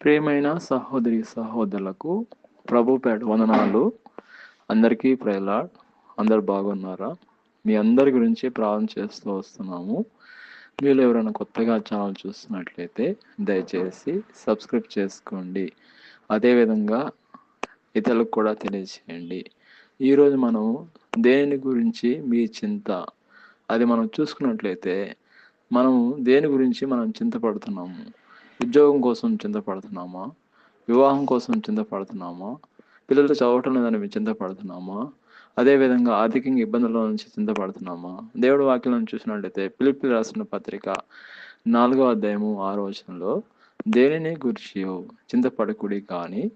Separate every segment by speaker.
Speaker 1: ప్రేమైన సహోదరి సహోదరులకు ప్రభు పేట వందనాలు. అందరికీ ప్రేలాడ్ అందరు బాగున్నారా? మీ అందరి గురించి ప్రార్థన చేస్తూ వస్తున్నాము. మీరు ఎవరైనా కొత్తగా ఛానల్ చూస్తున్నట్లయితే దయచేసి సబ్స్క్రైబ్ చేసుకోండి. అదేవిధంగా ఇతరులకు కూడా తెలియజేయండి. ఈరోజు మనం దేని గురించి మీ చింత? అది మనం చూసుకున్నట్లయితే మనం దేని గురించి మనం చింతపడుతున్నాము? ఉద్యోగం కోసం చింతపడుతున్నామా? వివాహం కోసం చింతపడుతున్నామా? పిల్లలు చదవటం లేదని మేము చింతపడుతున్నామా అదేవిధంగా ఆర్థికంగా ఇబ్బందుల నుంచి చింతపడుతున్నామా? దేవుడు వాక్యం చూసినట్లయితే పిలిపి రాసిన పత్రిక నాలుగో అధ్యాయము ఆరో వచనంలో దేనిని గురించి చింతపడకుడి కానీ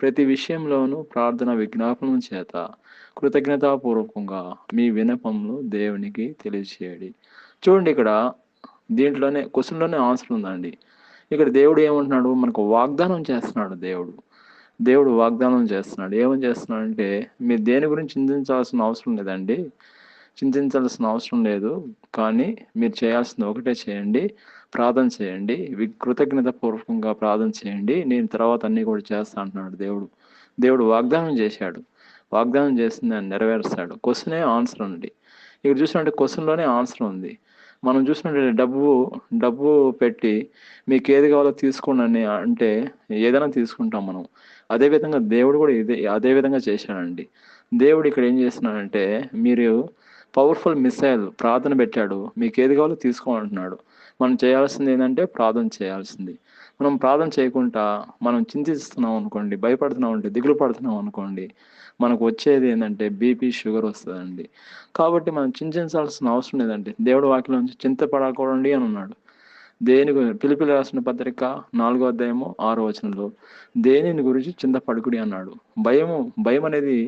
Speaker 1: ప్రతి విషయంలోనూ ప్రార్థన విజ్ఞాపనం చేత కృతజ్ఞతాపూర్వకంగా మీ వినపములు దేవునికి తెలియచేయడి. చూడండి ఇక్కడ దీంట్లోనే క్వశ్చన్లోనే ఆన్సర్ ఉందండి. ఇక్కడ దేవుడు ఏమంటున్నాడు? మనకు వాగ్దానం చేస్తున్నాడు దేవుడు. దేవుడు వాగ్దానం చేస్తున్నాడు. ఏమని చేస్తున్నాడు అంటే మీరు దేని గురించి చింతించాల్సిన అవసరం లేదండి. చింతించాల్సిన అవసరం లేదు. కానీ మీరు చేయాల్సింది ఒకటే చేయండి. ప్రార్థన చేయండి. కృతజ్ఞత పూర్వకంగా ప్రార్థన చేయండి. నేను తర్వాత అన్నీ కూడా చేస్తా అంటున్నాడు దేవుడు. దేవుడు వాగ్దానం చేశాడు. వాగ్దానం చేసింది ఆయన నెరవేరుస్తాడు. క్వశ్చనే ఆన్సర్ ఉంది. ఇక్కడ చూసినట్టు క్వశ్చన్లోనే ఆన్సర్ ఉంది. మనం చూసినట్టు డబ్బు డబ్బు పెట్టి మీకు ఏది కావాలో తీసుకోండి అని అంటే ఏదైనా తీసుకుంటాం మనం. అదేవిధంగా దేవుడు కూడా ఇదే అదే విధంగా చేశాడండి. దేవుడు ఇక్కడ ఏం చేస్తున్నాడంటే మీరు పవర్ఫుల్ మిసైల్ ప్రార్థన పెట్టాడు మీకు ఏది కావాలో తీసుకోమంటున్నాడు మనం చేయాల్సింది ఏంటంటే ప్రార్థన చేయాల్సింది. మనం ప్రార్థన చేయకుండా మనం చింతిస్తున్నాం అనుకోండి భయపడుతున్నాం అంటే దిగులు పడుతున్నాం అనుకోండి మనకు వచ్చేది ఏంటంటే బీపీ షుగర్ వస్తుందండి. కాబట్టి మనం చింతించాల్సిన అవసరం లేదండి. దేవుడు వాక్యం నుంచి చింతపడకూడండి అని ఉన్నాడు దేని పిలిపిలి రాసిన పత్రిక నాలుగో అధ్యాయము ఆరో వచనంలో దేనిని గురించి చింతపడుకుడి? అన్నాడు. భయము భయం అనేది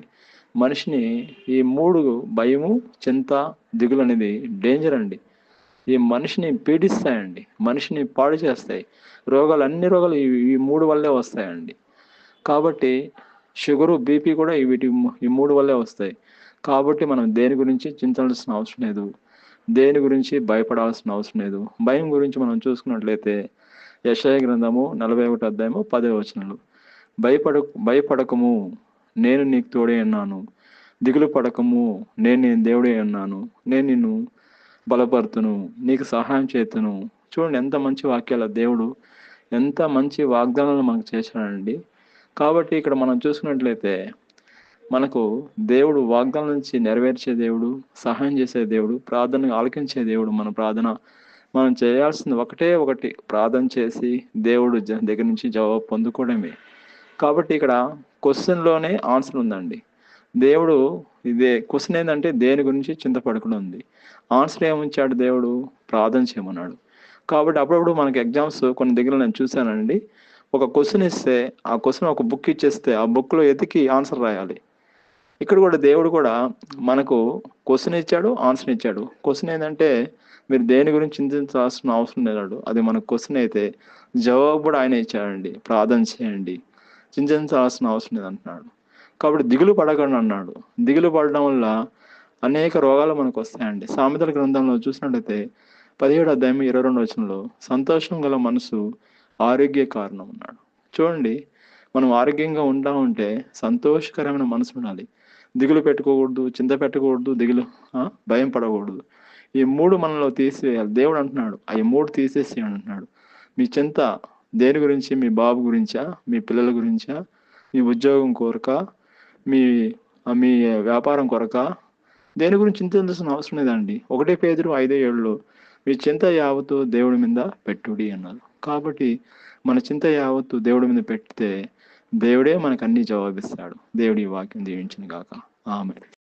Speaker 1: మనిషిని ఈ మూడు భయము చింత దిగులు అనేది డేంజర్ అండి. ఈ మనిషిని పీడిస్తాయండి. మనిషిని పాడు చేస్తాయి. రోగాలు అన్ని రోగాలు ఈ మూడు వల్లే వస్తాయండి. కాబట్టి షుగరు బీపీ కూడా వీటి ఈ మూడు వల్లే వస్తాయి. కాబట్టి మనం దేని గురించి చింతాల్సిన అవసరం లేదు. దేని గురించి భయపడాల్సిన అవసరం లేదు. భయం గురించి మనం చూసుకున్నట్లయితే యశయ గ్రంథము నలభై ఒకటి అధ్యాయము పదే వచనాలు. భయపడ భయపడకము నేను నీకు తోడే అన్నాను దిగులు పడకము నేను నేను దేవుడే అన్నాను నేను నిన్ను బలపరుతును నీకు సహాయం చేతును. చూడండి ఎంత మంచి వాక్యాల దేవుడు ఎంత మంచి వాగ్దానాలు మనకు చేశాడండి. కాబట్టి ఇక్కడ మనం చూసుకున్నట్లయితే మనకు దేవుడు వాగ్దానం నుంచి నెరవేర్చే దేవుడు సహాయం చేసే దేవుడు ప్రార్థన ఆలకించే దేవుడు మన ప్రార్థన. మనం చేయాల్సింది ఒకటే ఒకటి ప్రార్థన చేసి దేవుడు దగ్గర నుంచి జవాబు పొందుకోవడమే. కాబట్టి ఇక్కడ క్వశ్చన్లోనే ఆన్సర్ ఉందండి. దేవుడు ఇదే క్వశ్చన్ ఏంటంటే దేని గురించి చింతపడకుండా ఉంది. ఆన్సర్ ఏముంచాడు దేవుడు? ప్రార్థన చేయమన్నాడు. కాబట్టి అప్పుడప్పుడు మనకి ఎగ్జామ్స్ కొన్ని దగ్గర నేను చూశానండి. ఒక క్వశ్చన్ ఇస్తే ఆ క్వశ్చన్ ఒక బుక్ ఇచ్చేస్తే ఆ బుక్లో ఎతికి ఆన్సర్ రాయాలి. ఇక్కడ కూడా దేవుడు కూడా మనకు క్వశ్చన్ ఇచ్చాడు ఆన్సర్ ఇచ్చాడు. క్వశ్చన్ ఏంటంటే మీరు దేని గురించి చింతించాల్సిన అవసరం లేదు అది మనకు క్వశ్చన్ అయితే జవాబు కూడా ఆయన ఇచ్చాడండి. ప్రార్థన చేయండి. చింతించాల్సిన అవసరం లేదు అంటున్నాడు కాబట్టి దిగులు పడకండి అన్నాడు. దిగులు పడడం వల్ల అనేక రోగాలు మనకు వస్తాయండి. సామెతల గ్రంథంలో చూసినట్లయితే పదిహేడు అధ్యాయం ఇరవై రెండు వచనంలో సంతోషం గల మనసు ఆరోగ్య కారణం అన్నాడు. చూడండి మనం ఆరోగ్యంగా ఉంటా ఉంటే సంతోషకరమైన మనసు ఉండాలి. దిగులు పెట్టుకోకూడదు చింత పెట్టకూడదు దిగులు భయం పడకూడదు. ఈ మూడు మనలో తీసివేయాలి. దేవుడు అంటున్నాడు ఆ మూడు తీసేసి అంటున్నాడు. మీ చింత దేని గురించి? మీ బాబు గురించా? మీ పిల్లల గురించా? మీ ఉద్యోగం కొరక మీ మీ వ్యాపారం కొరక దేని గురించి చింతించాల్సిన అవసరం లేదండి. ఒకటే పేదరు ఐదో ఏళ్ళు మీ చింత యావత్తు దేవుడి మీద పెట్టుడి అన్నారు. కాబట్టి మన చింత యావత్తు దేవుడి మీద పెడితే దేవుడే మనకు అన్ని జవాబిస్తాడు. దేవుడి వాక్యం దీవించిన గాక. ఆమె